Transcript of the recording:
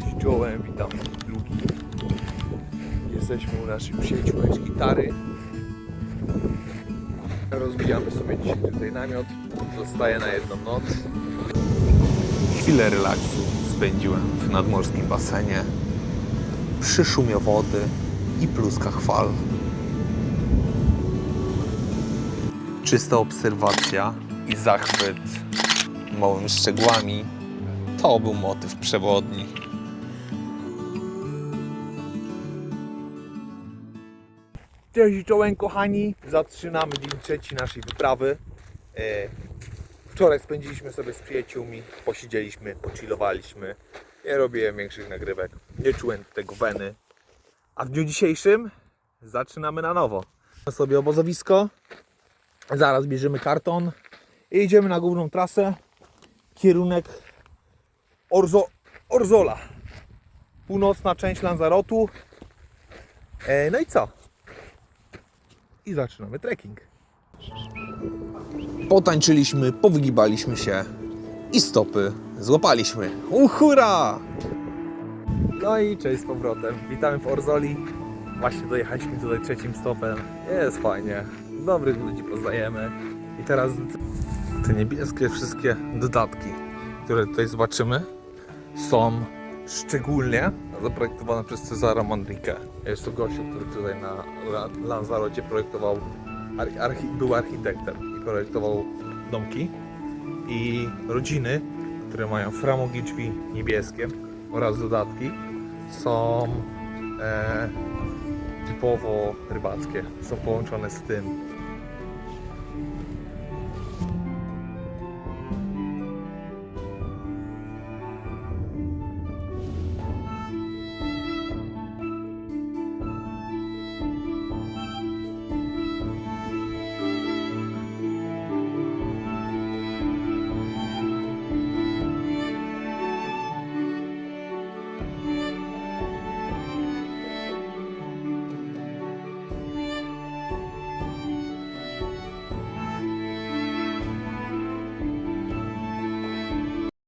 Cześć czołem, witam drugi. Jesteśmy u naszej przyjaciółeczki Tary. Rozbijamy sobie dzisiaj tutaj namiot. Zostaję na jedną noc. Chwilę relaksu spędziłem w nadmorskim basenie. Przy szumie wody i pluskach fal. Czysta obserwacja i zachwyt małymi szczegółami to był motyw przewodni. Cześć czołem kochani, zaczynamy dzień trzeci naszej wyprawy. E, Wczoraj spędziliśmy sobie z przyjaciółmi, posiedzieliśmy, pochillowaliśmy. Nie robiłem większych nagrywek, nie czułem tego weny. A w dniu dzisiejszym zaczynamy na nowo. Sobie obozowisko, zaraz bierzemy karton i idziemy na główną trasę. Kierunek Orzo, Orzola. Północna część Lanzarotu. E, no i co? I zaczynamy trekking. Potańczyliśmy, powygibaliśmy się i stopy złapaliśmy. Uchura! No i cześć z powrotem. Witamy w Orzoli. Właśnie dojechaliśmy tutaj trzecim stopem. Jest fajnie. Dobrych ludzi poznajemy. I teraz te niebieskie wszystkie dodatki, które tutaj zobaczymy, są szczególnie zaprojektowane przez Cezara Manrique. Jest to gościu, który tutaj na La- Lanzarocie projektował, archi- był architektem i projektował domki i rodziny, które mają framugi drzwi niebieskie oraz dodatki są e, typowo rybackie. Są połączone z tym